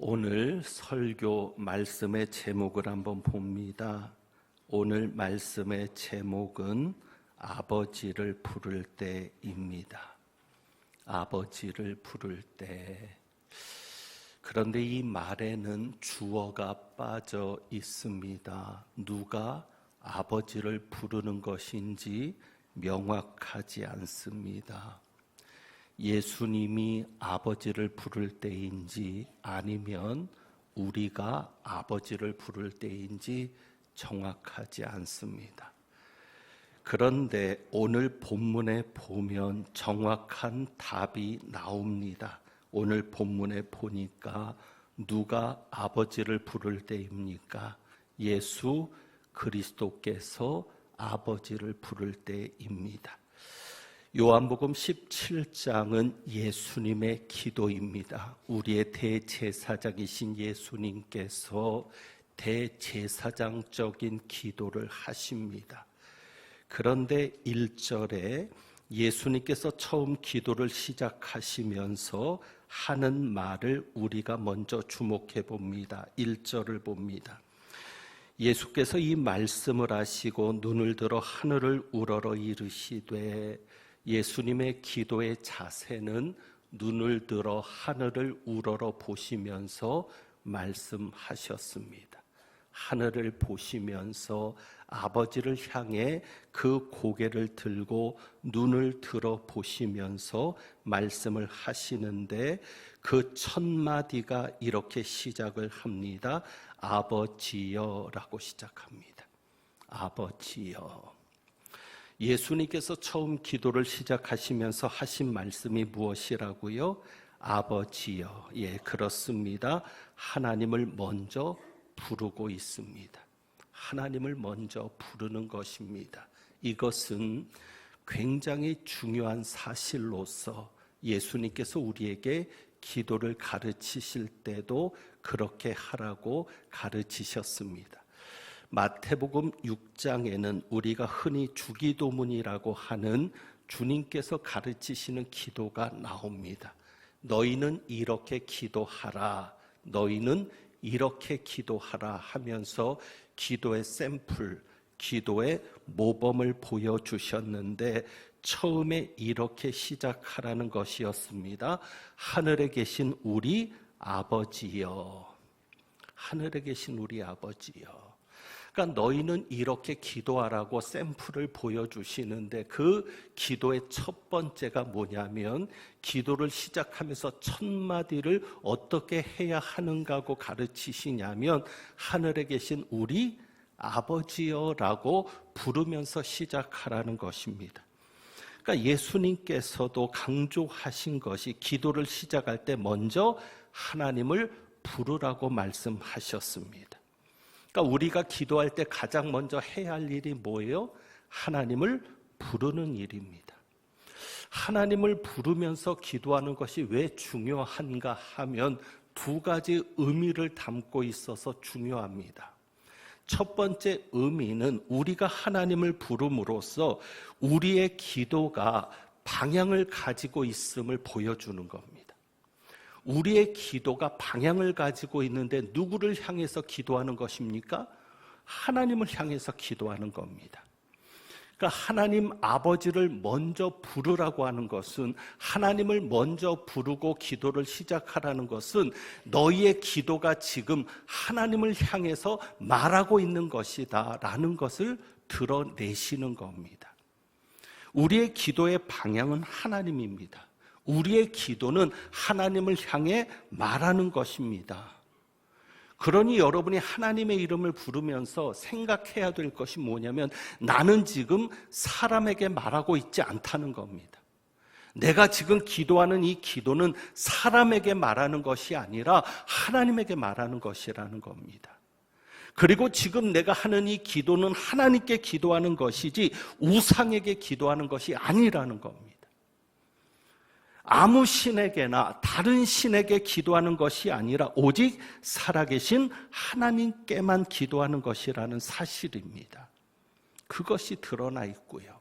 오늘 설교 말씀의 제목을 한번 봅니다. 오늘 말씀의 제목은 아버지를 부를 때입니다. 아버지를 부를 때. 그런데 이 말에는 주어가 빠져 있습니다. 누가 아버지를 부르는 것인지 명확하지 않습니다. 예수님이 아버지를 부를 때인지 아니면 우리가 아버지를 부를 때인지 정확하지 않습니다. 그런데 오늘 본문에 보면 정확한 답이 나옵니다. 오늘 본문에 보니까 누가 아버지를 부를 때입니까? 예수 그리스도께서 아버지를 부를 때입니다. 요한복음 17장은 예수님의 기도입니다. 우리의 대제사장이신 예수님께서 대제사장적인 기도를 하십니다. 그런데 1절에 예수님께서 처음 기도를 시작하시면서 하는 말을 우리가 먼저 주목해 봅니다. 1절을 봅니다. 예수께서 이 말씀을 하시고 눈을 들어 하늘을 우러러 이르시되 예수님의 기도의 자세는 눈을 들어 하늘을 우러러 보시면서 말씀하셨습니다. 하늘을 보시면서 아버지를 향해 그 고개를 들고 눈을 들어 보시면서 말씀을 하시는데 그 첫 마디가 이렇게 시작을 합니다. 아버지여 라고 시작합니다. 아버지여. 예수님께서 처음 기도를 시작하시면서 하신 말씀이 무엇이라고요? 아버지여. 예, 그렇습니다. 하나님을 먼저 부르고 있습니다. 하나님을 먼저 부르는 것입니다. 이것은 굉장히 중요한 사실로서 예수님께서 우리에게 기도를 가르치실 때도 그렇게 하라고 가르치셨습니다. 마태복음 6장에는 우리가 흔히 주기도문이라고 하는 주님께서 가르치시는 기도가 나옵니다. 너희는 이렇게 기도하라. 너희는 이렇게 기도하라 하면서 기도의 샘플, 기도의 모범을 보여주셨는데 처음에 이렇게 시작하라는 것이었습니다. 하늘에 계신 우리 아버지여. 하늘에 계신 우리 아버지여. 그러니까 너희는 이렇게 기도하라고 샘플을 보여주시는데 그 기도의 첫 번째가 뭐냐면 기도를 시작하면서 첫 마디를 어떻게 해야 하는가고 가르치시냐면 하늘에 계신 우리 아버지여라고 부르면서 시작하라는 것입니다. 그러니까 예수님께서도 강조하신 것이 기도를 시작할 때 먼저 하나님을 부르라고 말씀하셨습니다. 그러니까 우리가 기도할 때 가장 먼저 해야 할 일이 뭐예요? 하나님을 부르는 일입니다. 하나님을 부르면서 기도하는 것이 왜 중요한가 하면 두 가지 의미를 담고 있어서 중요합니다. 첫 번째 의미는 우리가 하나님을 부름으로써 우리의 기도가 방향을 가지고 있음을 보여주는 겁니다. 우리의 기도가 방향을 가지고 있는데 누구를 향해서 기도하는 것입니까? 하나님을 향해서 기도하는 겁니다. 그러니까 하나님 아버지를 먼저 부르라고 하는 것은 하나님을 먼저 부르고 기도를 시작하라는 것은 너희의 기도가 지금 하나님을 향해서 말하고 있는 것이다라는 것을 드러내시는 겁니다. 우리의 기도의 방향은 하나님입니다. 우리의 기도는 하나님을 향해 말하는 것입니다. 그러니 여러분이 하나님의 이름을 부르면서 생각해야 될 것이 뭐냐면 나는 지금 사람에게 말하고 있지 않다는 겁니다. 내가 지금 기도하는 이 기도는 사람에게 말하는 것이 아니라 하나님에게 말하는 것이라는 겁니다. 그리고 지금 내가 하는 이 기도는 하나님께 기도하는 것이지 우상에게 기도하는 것이 아니라는 겁니다. 아무 신에게나 다른 신에게 기도하는 것이 아니라 오직 살아계신 하나님께만 기도하는 것이라는 사실입니다. 그것이 드러나 있고요.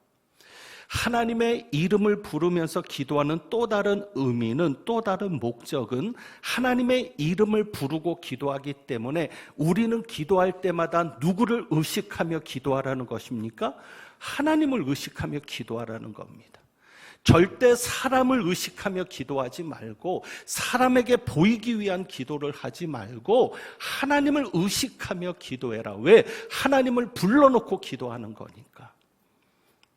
하나님의 이름을 부르면서 기도하는 또 다른 의미는 또 다른 목적은 하나님의 이름을 부르고 기도하기 때문에 우리는 기도할 때마다 누구를 의식하며 기도하라는 것입니까? 하나님을 의식하며 기도하라는 겁니다. 절대 사람을 의식하며 기도하지 말고 사람에게 보이기 위한 기도를 하지 말고 하나님을 의식하며 기도해라. 왜? 하나님을 불러놓고 기도하는 거니까.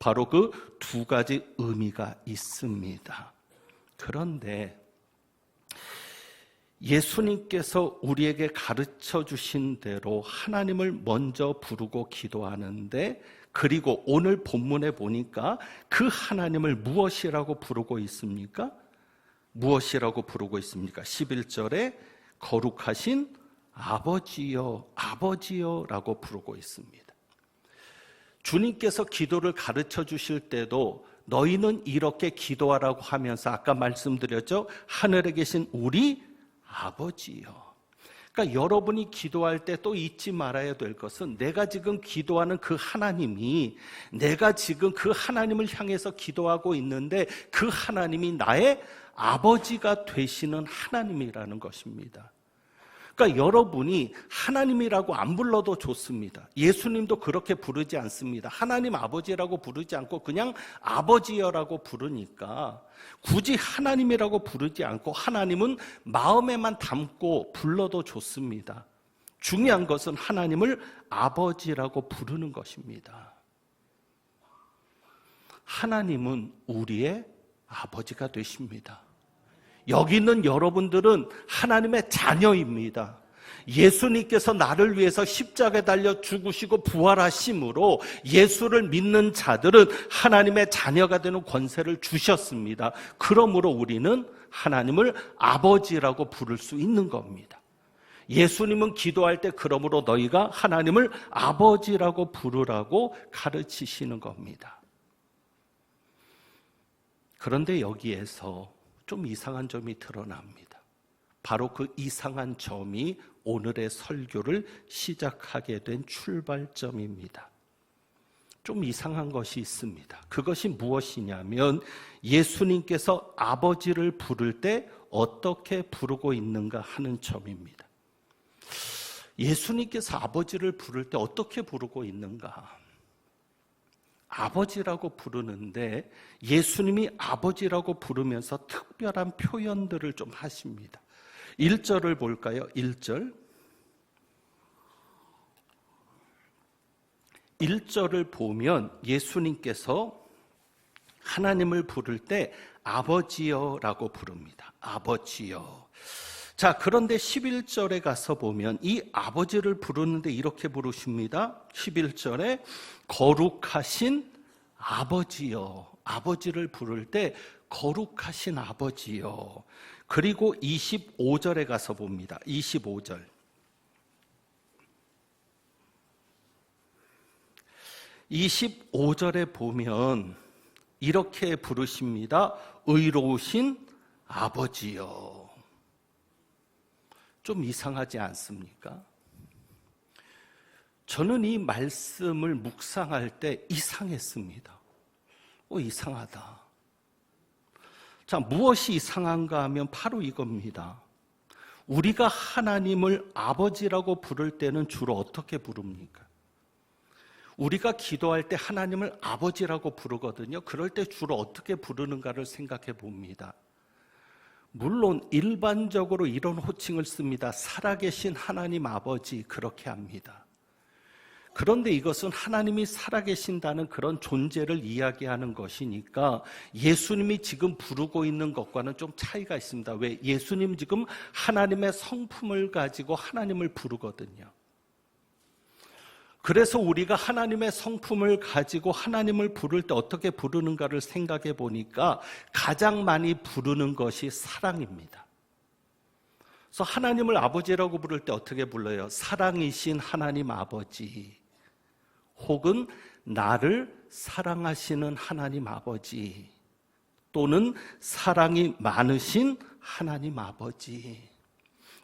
바로 그 두 가지 의미가 있습니다. 그런데 예수님께서 우리에게 가르쳐 주신 대로 하나님을 먼저 부르고 기도하는데 그리고 오늘 본문에 보니까 그 하나님을 무엇이라고 부르고 있습니까? 무엇이라고 부르고 있습니까? 11절에 거룩하신 아버지여, 아버지여 라고 부르고 있습니다. 주님께서 기도를 가르쳐 주실 때도 너희는 이렇게 기도하라고 하면서 아까 말씀드렸죠. 하늘에 계신 우리 아버지요. 그러니까 여러분이 기도할 때 또 잊지 말아야 될 것은 내가 지금 기도하는 그 하나님이 내가 지금 그 하나님을 향해서 기도하고 있는데 그 하나님이 나의 아버지가 되시는 하나님이라는 것입니다. 그러니까 여러분이 하나님이라고 안 불러도 좋습니다. 예수님도 그렇게 부르지 않습니다. 하나님 아버지라고 부르지 않고 그냥 아버지여라고 부르니까 굳이 하나님이라고 부르지 않고 하나님은 마음에만 담고 불러도 좋습니다. 중요한 것은 하나님을 아버지라고 부르는 것입니다. 하나님은 우리의 아버지가 되십니다. 여기 있는 여러분들은 하나님의 자녀입니다. 예수님께서 나를 위해서 십자가에 달려 죽으시고 부활하심으로 예수를 믿는 자들은 하나님의 자녀가 되는 권세를 주셨습니다. 그러므로 우리는 하나님을 아버지라고 부를 수 있는 겁니다. 예수님은 기도할 때 그러므로 너희가 하나님을 아버지라고 부르라고 가르치시는 겁니다. 그런데 여기에서 좀 이상한 점이 드러납니다. 바로 그 이상한 점이 오늘의 설교를 시작하게 된 출발점입니다. 좀 이상한 것이 있습니다. 그것이 무엇이냐면 예수님께서 아버지를 부를 때 어떻게 부르고 있는가 하는 점입니다. 예수님께서 아버지를 부를 때 어떻게 부르고 있는가? 아버지라고 부르는데 예수님이 아버지라고 부르면서 특별한 표현들을 좀 하십니다. 1절을 볼까요? 1절. 1절을 보면 예수님께서 하나님을 부를 때 아버지여라고 부릅니다. 아버지여. 자, 그런데 11절에 가서 보면 이 아버지를 부르는데 이렇게 부르십니다. 11절에 거룩하신 아버지요. 아버지를 부를 때 거룩하신 아버지요. 그리고 25절에 가서 봅니다. 25절. 25절에 보면 이렇게 부르십니다. 의로우신 아버지요. 좀 이상하지 않습니까? 저는 이 말씀을 묵상할 때 이상했습니다. 어, 이상하다. 자, 무엇이 이상한가 하면 바로 이겁니다. 우리가 하나님을 아버지라고 부를 때는 주로 어떻게 부릅니까? 우리가 기도할 때 하나님을 아버지라고 부르거든요. 그럴 때 주로 어떻게 부르는가를 생각해 봅니다. 물론 일반적으로 이런 호칭을 씁니다. 살아계신 하나님 아버지 그렇게 합니다. 그런데 이것은 하나님이 살아계신다는 그런 존재를 이야기하는 것이니까 예수님이 지금 부르고 있는 것과는 좀 차이가 있습니다. 왜? 예수님 지금 하나님의 성품을 가지고 하나님을 부르거든요. 그래서 우리가 하나님의 성품을 가지고 하나님을 부를 때 어떻게 부르는가를 생각해 보니까 가장 많이 부르는 것이 사랑입니다. 그래서 하나님을 아버지라고 부를 때 어떻게 불러요? 사랑이신 하나님 아버지. 혹은 나를 사랑하시는 하나님 아버지. 또는 사랑이 많으신 하나님 아버지.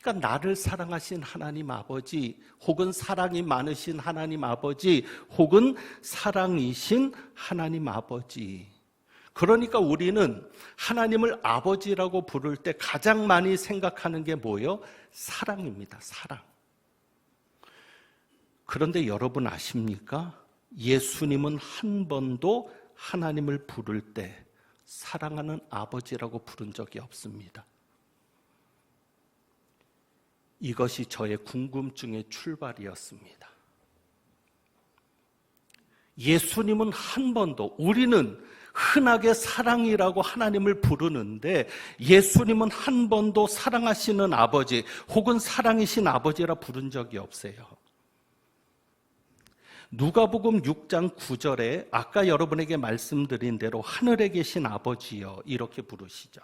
그러니까 나를 사랑하신 하나님 아버지, 혹은 사랑이 많으신 하나님 아버지, 혹은 사랑이신 하나님 아버지. 그러니까 우리는 하나님을 아버지라고 부를 때 가장 많이 생각하는 게 뭐예요? 사랑입니다. 사랑. 그런데 여러분 아십니까? 예수님은 한 번도 하나님을 부를 때 사랑하는 아버지라고 부른 적이 없습니다. 이것이 저의 궁금증의 출발이었습니다. 예수님은 한 번도 우리는 흔하게 사랑이라고 하나님을 부르는데 예수님은 한 번도 사랑하시는 아버지 혹은 사랑이신 아버지라 부른 적이 없어요. 누가복음 6장 9절에 아까 여러분에게 말씀드린 대로 하늘에 계신 아버지여 이렇게 부르시죠.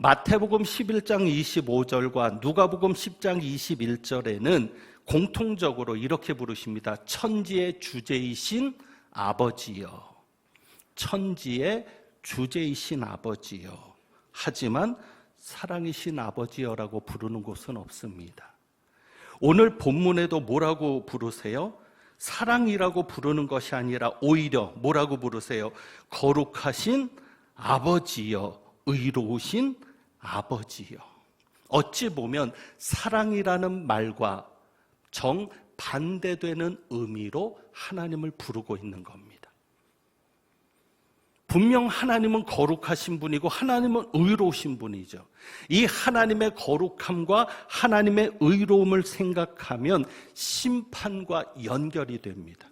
마태복음 11장 25절과 누가복음 10장 21절에는 공통적으로 이렇게 부르십니다. 천지의 주제이신 아버지여. 천지의 주제이신 아버지여. 하지만 사랑이신 아버지여라고 부르는 곳은 없습니다. 오늘 본문에도 뭐라고 부르세요? 사랑이라고 부르는 것이 아니라 오히려 뭐라고 부르세요? 거룩하신 아버지여, 의로우신 아버지여. 어찌 보면 사랑이라는 말과 정 반대되는 의미로 하나님을 부르고 있는 겁니다. 분명 하나님은 거룩하신 분이고 하나님은 의로우신 분이죠. 이 하나님의 거룩함과 하나님의 의로움을 생각하면 심판과 연결이 됩니다.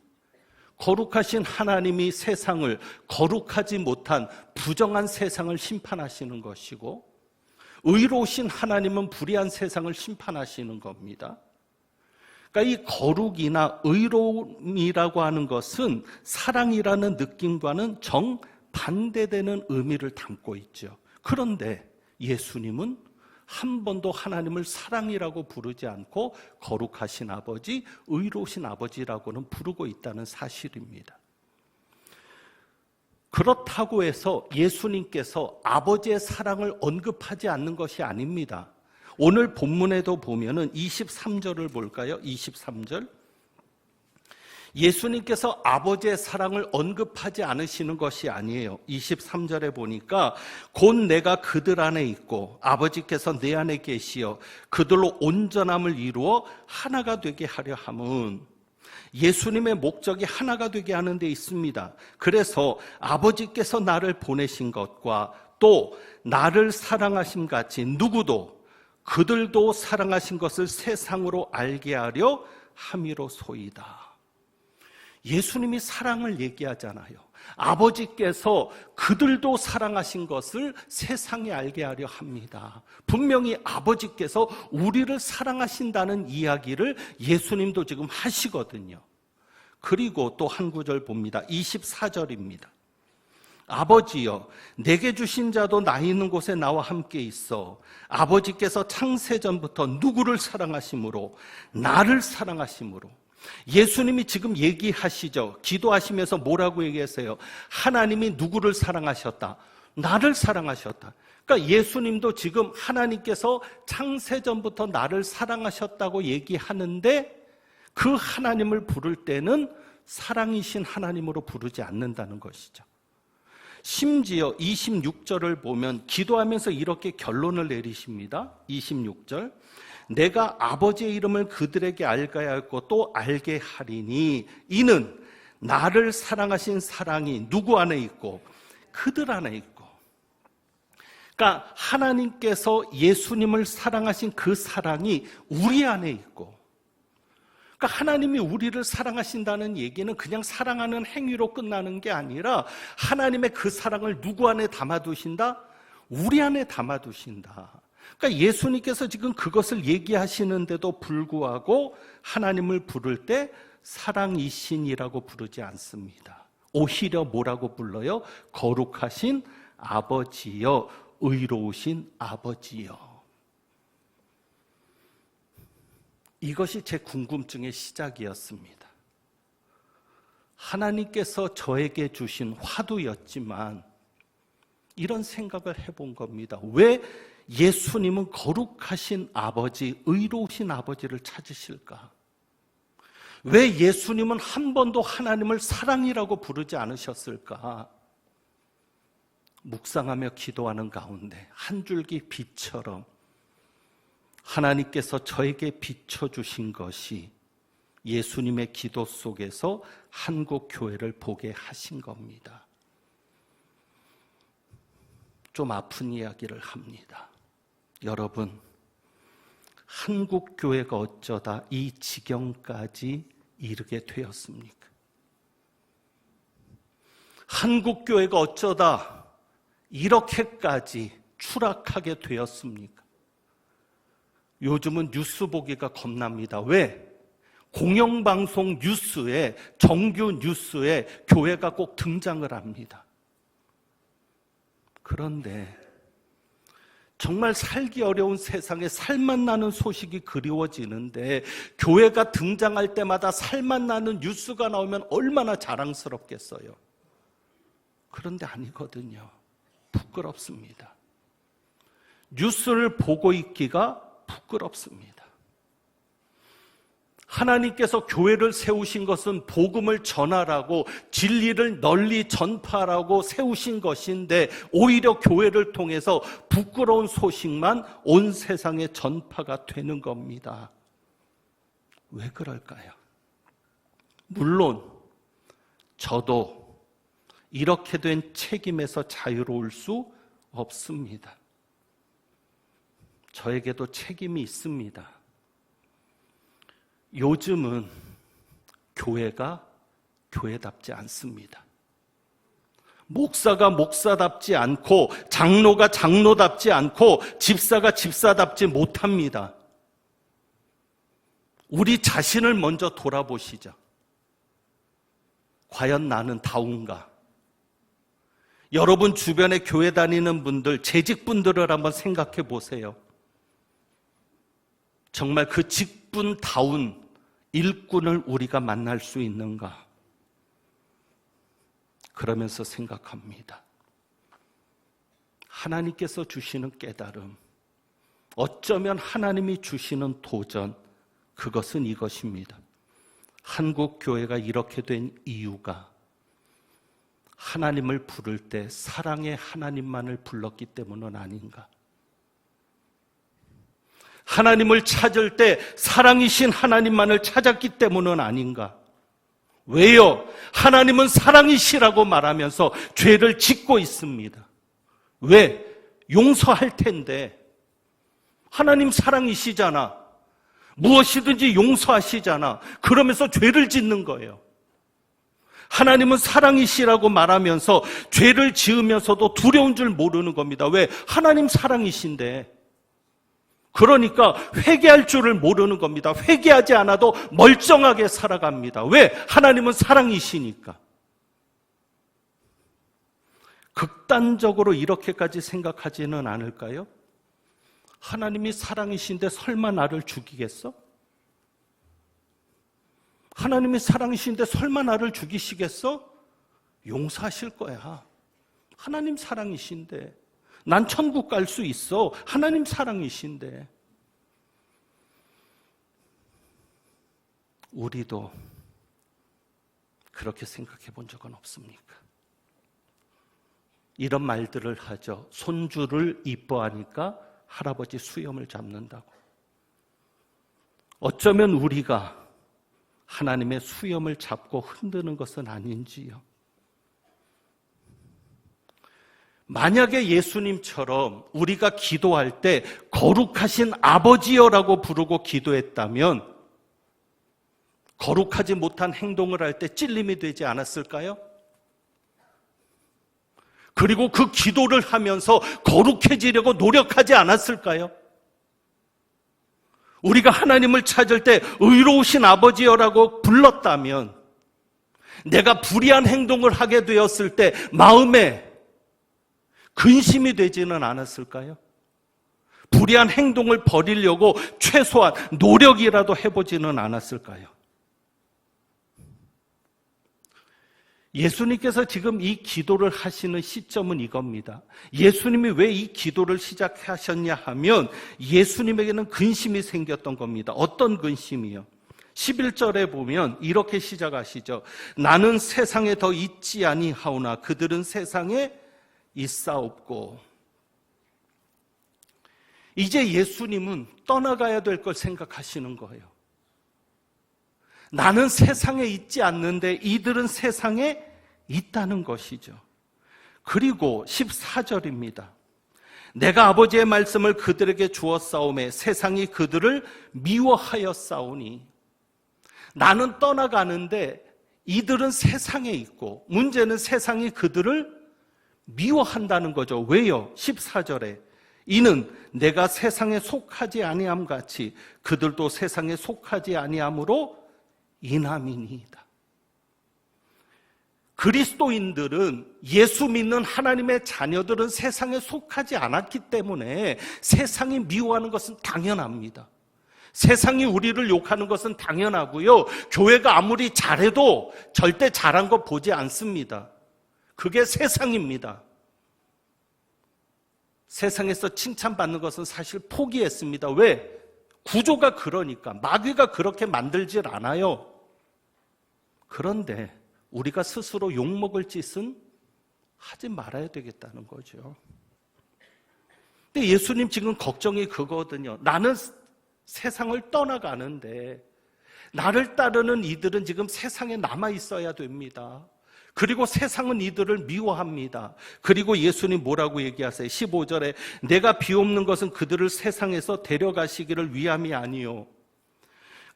거룩하신 하나님이 세상을 거룩하지 못한 부정한 세상을 심판하시는 것이고 의로우신 하나님은 불의한 세상을 심판하시는 겁니다. 그러니까 이 거룩이나 의로움이라고 하는 것은 사랑이라는 느낌과는 정 반대되는 의미를 담고 있죠. 그런데 예수님은 한 번도 하나님을 사랑이라고 부르지 않고 거룩하신 아버지, 의로우신 아버지라고는 부르고 있다는 사실입니다. 그렇다고 해서 예수님께서 아버지의 사랑을 언급하지 않는 것이 아닙니다. 오늘 본문에도 보면은 23절을 볼까요? 23절. 예수님께서 아버지의 사랑을 언급하지 않으시는 것이 아니에요. 23절에 보니까 곧 내가 그들 안에 있고 아버지께서 내 안에 계시어 그들로 온전함을 이루어 하나가 되게 하려 함은 예수님의 목적이 하나가 되게 하는 데 있습니다. 그래서 아버지께서 나를 보내신 것과 또 나를 사랑하심 같이 누구도 그들도 사랑하신 것을 세상으로 알게 하려 함이로 소이다. 예수님이 사랑을 얘기하잖아요. 아버지께서 그들도 사랑하신 것을 세상에 알게 하려 합니다. 분명히 아버지께서 우리를 사랑하신다는 이야기를 예수님도 지금 하시거든요. 그리고 또 한 구절 봅니다. 24절입니다. 아버지여, 내게 주신 자도 나 있는 곳에 나와 함께 있어. 아버지께서 창세전부터 누구를 사랑하심으로, 나를 사랑하심으로, 예수님이 지금 얘기하시죠. 기도하시면서 뭐라고 얘기하세요? 하나님이 누구를 사랑하셨다? 나를 사랑하셨다. 그러니까 예수님도 지금 하나님께서 창세전부터 나를 사랑하셨다고 얘기하는데 그 하나님을 부를 때는 사랑이신 하나님으로 부르지 않는다는 것이죠. 심지어 26절을 보면 기도하면서 이렇게 결론을 내리십니다. 26절. 내가 아버지의 이름을 그들에게 알게 하였고 또 알게 하리니 이는 나를 사랑하신 사랑이 누구 안에 있고 그들 안에 있고 그러니까 하나님께서 예수님을 사랑하신 그 사랑이 우리 안에 있고 그러니까 하나님이 우리를 사랑하신다는 얘기는 그냥 사랑하는 행위로 끝나는 게 아니라 하나님의 그 사랑을 누구 안에 담아두신다? 우리 안에 담아두신다. 그러니까 예수님께서 지금 그것을 얘기하시는데도 불구하고 하나님을 부를 때 사랑이신이라고 부르지 않습니다. 오히려 뭐라고 불러요? 거룩하신 아버지여, 의로우신 아버지여. 이것이 제 궁금증의 시작이었습니다. 하나님께서 저에게 주신 화두였지만 이런 생각을 해본 겁니다. 왜 예수님은 거룩하신 아버지, 의로우신 아버지를 찾으실까? 왜 예수님은 한 번도 하나님을 사랑이라고 부르지 않으셨을까? 묵상하며 기도하는 가운데 한 줄기 빛처럼 하나님께서 저에게 비춰주신 것이 예수님의 기도 속에서 한국 교회를 보게 하신 겁니다. 좀 아픈 이야기를 합니다. 여러분, 한국 교회가 어쩌다 이 지경까지 이르게 되었습니까? 한국 교회가 어쩌다 이렇게까지 추락하게 되었습니까? 요즘은 뉴스 보기가 겁납니다. 왜? 공영방송 뉴스에, 정규 뉴스에 교회가 꼭 등장을 합니다. 그런데 정말 살기 어려운 세상에 살만 나는 소식이 그리워지는데 교회가 등장할 때마다 살만 나는 뉴스가 나오면 얼마나 자랑스럽겠어요. 그런데 아니거든요. 부끄럽습니다. 뉴스를 보고 있기가 부끄럽습니다. 하나님께서 교회를 세우신 것은 복음을 전하라고 진리를 널리 전파하라고 세우신 것인데 오히려 교회를 통해서 부끄러운 소식만 온 세상에 전파가 되는 겁니다. 왜 그럴까요? 물론 저도 이렇게 된 책임에서 자유로울 수 없습니다. 저에게도 책임이 있습니다. 요즘은 교회가 교회답지 않습니다. 목사가 목사답지 않고 장로가 장로답지 않고 집사가 집사답지 못합니다. 우리 자신을 먼저 돌아보시죠. 과연 나는 다운가? 여러분 주변에 교회 다니는 분들, 재직분들을 한번 생각해 보세요. 정말 그 직 분다운 일꾼을 우리가 만날 수 있는가? 그러면서 생각합니다. 하나님께서 주시는 깨달음, 어쩌면 하나님이 주시는 도전, 그것은 이것입니다. 한국 교회가 이렇게 된 이유가 하나님을 부를 때 사랑의 하나님만을 불렀기 때문은 아닌가? 하나님을 찾을 때 사랑이신 하나님만을 찾았기 때문은 아닌가? 왜요? 하나님은 사랑이시라고 말하면서 죄를 짓고 있습니다. 왜? 용서할 텐데. 하나님 사랑이시잖아. 무엇이든지 용서하시잖아. 그러면서 죄를 짓는 거예요. 하나님은 사랑이시라고 말하면서 죄를 지으면서도 두려운 줄 모르는 겁니다. 왜? 하나님 사랑이신데. 그러니까 회개할 줄을 모르는 겁니다. 회개하지 않아도 멀쩡하게 살아갑니다. 왜? 하나님은 사랑이시니까. 극단적으로 이렇게까지 생각하지는 않을까요? 하나님이 사랑이신데 설마 나를 죽이겠어? 하나님이 사랑이신데 설마 나를 죽이시겠어? 용서하실 거야. 하나님 사랑이신데. 난 천국 갈 수 있어. 하나님 사랑이신데. 우리도 그렇게 생각해 본 적은 없습니까? 이런 말들을 하죠. 손주를 이뻐하니까 할아버지 수염을 잡는다고. 어쩌면 우리가 하나님의 수염을 잡고 흔드는 것은 아닌지요. 만약에 예수님처럼 우리가 기도할 때 거룩하신 아버지여라고 부르고 기도했다면 거룩하지 못한 행동을 할 때 찔림이 되지 않았을까요? 그리고 그 기도를 하면서 거룩해지려고 노력하지 않았을까요? 우리가 하나님을 찾을 때 의로우신 아버지여라고 불렀다면 내가 불의한 행동을 하게 되었을 때 마음에 근심이 되지는 않았을까요? 불의한 행동을 버리려고 최소한 노력이라도 해보지는 않았을까요? 예수님께서 지금 이 기도를 하시는 시점은 이겁니다. 예수님이 왜 이 기도를 시작하셨냐 하면 예수님에게는 근심이 생겼던 겁니다. 어떤 근심이요? 11절에 보면 이렇게 시작하시죠. 나는 세상에 더 있지 아니하오나 그들은 세상에 있사옵고 이제 예수님은 떠나가야 될 걸 생각하시는 거예요. 나는 세상에 있지 않는데 이들은 세상에 있다는 것이죠. 그리고 14절입니다. 내가 아버지의 말씀을 그들에게 주었사오매 세상이 그들을 미워하여 싸우니 나는 떠나가는데 이들은 세상에 있고 문제는 세상이 그들을 미워한다는 거죠. 왜요? 14절에 이는 내가 세상에 속하지 아니함 같이 그들도 세상에 속하지 아니함으로 인함이니이다. 그리스도인들은 예수 믿는 하나님의 자녀들은 세상에 속하지 않았기 때문에 세상이 미워하는 것은 당연합니다. 세상이 우리를 욕하는 것은 당연하고요. 교회가 아무리 잘해도 절대 잘한 거 보지 않습니다. 그게 세상입니다. 세상에서 칭찬받는 것은 사실 포기했습니다. 왜? 구조가 그러니까. 마귀가 그렇게 만들질 않아요. 그런데 우리가 스스로 욕먹을 짓은 하지 말아야 되겠다는 거죠. 근데 예수님 지금 걱정이 그거거든요. 나는 세상을 떠나가는데 나를 따르는 이들은 지금 세상에 남아 있어야 됩니다. 그리고 세상은 이들을 미워합니다. 그리고 예수님 뭐라고 얘기하세요? 15절에 내가 비옵는 것은 그들을 세상에서 데려가시기를 위함이 아니요.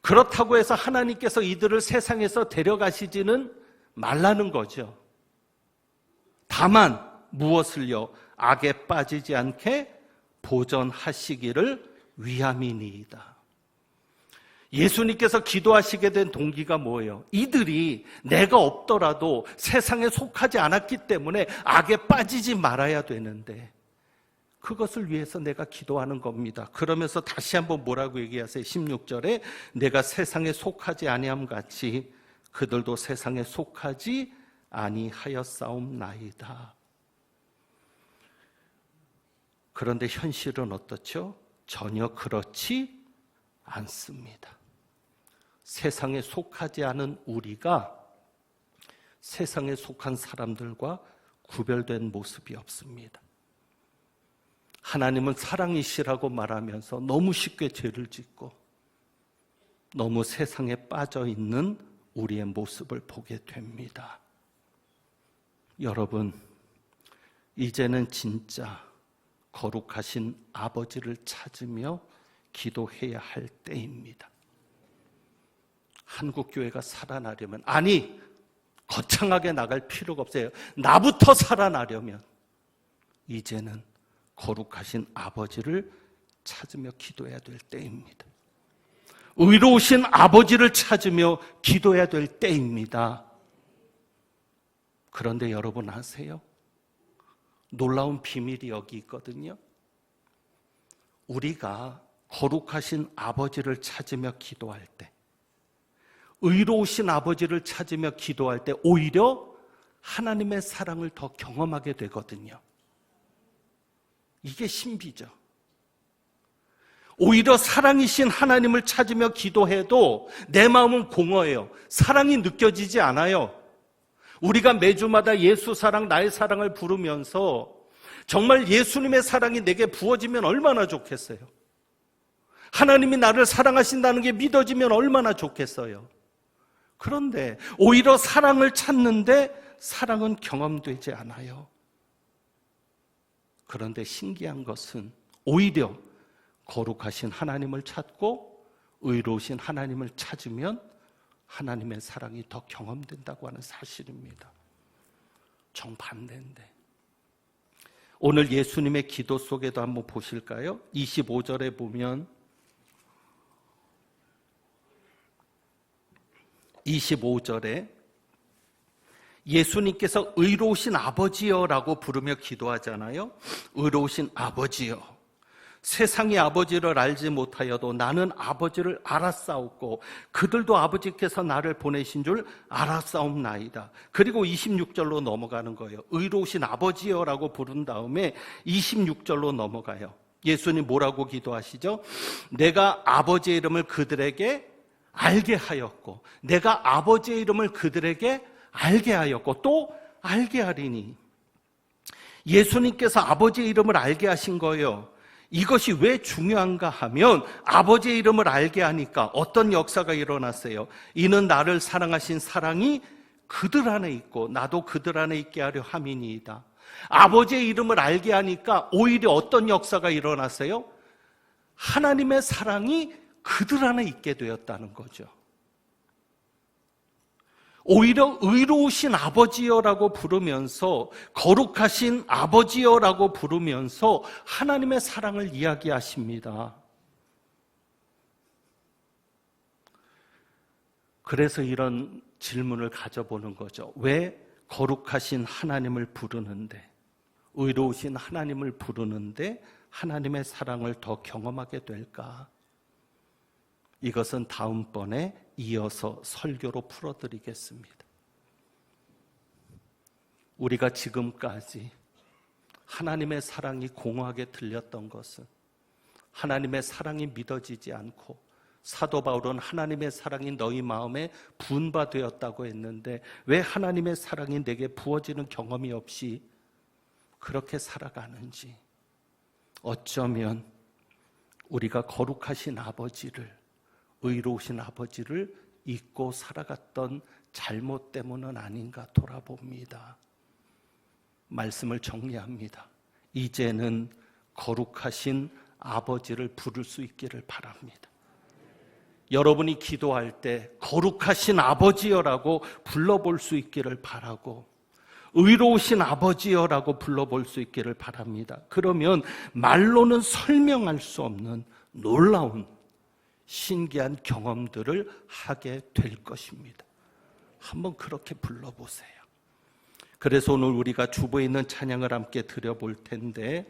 그렇다고 해서 하나님께서 이들을 세상에서 데려가시지는 말라는 거죠. 다만 무엇을요? 악에 빠지지 않게 보전하시기를 위함이니이다. 예수님께서 기도하시게 된 동기가 뭐예요? 이들이 내가 없더라도 세상에 속하지 않았기 때문에 악에 빠지지 말아야 되는데 그것을 위해서 내가 기도하는 겁니다. 그러면서 다시 한번 뭐라고 얘기하세요? 16절에 내가 세상에 속하지 아니함 같이 그들도 세상에 속하지 아니하였사옵나이다. 그런데 현실은 어떻죠? 전혀 그렇지 않습니다. 세상에 속하지 않은 우리가 세상에 속한 사람들과 구별된 모습이 없습니다. 하나님은 사랑이시라고 말하면서 너무 쉽게 죄를 짓고 너무 세상에 빠져 있는 우리의 모습을 보게 됩니다. 여러분, 이제는 진짜 거룩하신 아버지를 찾으며 기도해야 할 때입니다. 한국교회가 살아나려면, 아니, 거창하게 나갈 필요가 없어요. 나부터 살아나려면, 이제는 거룩하신 아버지를 찾으며 기도해야 될 때입니다. 의로우신 아버지를 찾으며 기도해야 될 때입니다. 그런데 여러분 아세요? 놀라운 비밀이 여기 있거든요. 우리가 거룩하신 아버지를 찾으며 기도할 때, 의로우신 아버지를 찾으며 기도할 때 오히려 하나님의 사랑을 더 경험하게 되거든요. 이게 신비죠. 오히려 사랑이신 하나님을 찾으며 기도해도 내 마음은 공허해요. 사랑이 느껴지지 않아요. 우리가 매주마다 예수 사랑, 나의 사랑을 부르면서 정말 예수님의 사랑이 내게 부어지면 얼마나 좋겠어요. 하나님이 나를 사랑하신다는 게 믿어지면 얼마나 좋겠어요. 그런데 오히려 사랑을 찾는데 사랑은 경험되지 않아요. 그런데 신기한 것은 오히려 거룩하신 하나님을 찾고 의로우신 하나님을 찾으면 하나님의 사랑이 더 경험된다고 하는 사실입니다. 정반대인데. 오늘 예수님의 기도 속에도 한번 보실까요? 25절에 보면 25절에 예수님께서 의로우신 아버지여라고 부르며 기도하잖아요. 의로우신 아버지여. 세상이 아버지를 알지 못하여도 나는 아버지를 알았사옵고 그들도 아버지께서 나를 보내신 줄 알았사옵나이다. 그리고 26절로 넘어가는 거예요. 의로우신 아버지여라고 부른 다음에 26절로 넘어가요. 예수님 뭐라고 기도하시죠? 내가 아버지의 이름을 그들에게 알게 하였고 내가 아버지의 이름을 그들에게 알게 하였고 또 알게 하리니 예수님께서 아버지의 이름을 알게 하신 거예요. 이것이 왜 중요한가 하면 아버지의 이름을 알게 하니까 어떤 역사가 일어났어요. 이는 나를 사랑하신 사랑이 그들 안에 있고 나도 그들 안에 있게 하려 함이니이다. 아버지의 이름을 알게 하니까 오히려 어떤 역사가 일어났어요? 하나님의 사랑이 그들 안에 있게 되었다는 거죠. 오히려 의로우신 아버지여라고 부르면서 거룩하신 아버지여라고 부르면서 하나님의 사랑을 이야기하십니다. 그래서 이런 질문을 가져보는 거죠. 왜 거룩하신 하나님을 부르는데, 의로우신 하나님을 부르는데 하나님의 사랑을 더 경험하게 될까? 이것은 다음번에 이어서 설교로 풀어드리겠습니다. 우리가 지금까지 하나님의 사랑이 공허하게 들렸던 것은 하나님의 사랑이 믿어지지 않고 사도 바울은 하나님의 사랑이 너희 마음에 분바되었다고 했는데 왜 하나님의 사랑이 내게 부어지는 경험이 없이 그렇게 살아가는지 어쩌면 우리가 거룩하신 아버지를 의로우신 아버지를 잊고 살아갔던 잘못 때문은 아닌가 돌아봅니다. 말씀을 정리합니다. 이제는 거룩하신 아버지를 부를 수 있기를 바랍니다. 여러분이 기도할 때 거룩하신 아버지여라고 불러볼 수 있기를 바라고 의로우신 아버지여라고 불러볼 수 있기를 바랍니다. 그러면 말로는 설명할 수 없는 놀라운 신기한 경험들을 하게 될 것입니다. 한번 그렇게 불러보세요. 그래서 오늘 우리가 주보에 있는 찬양을 함께 드려볼 텐데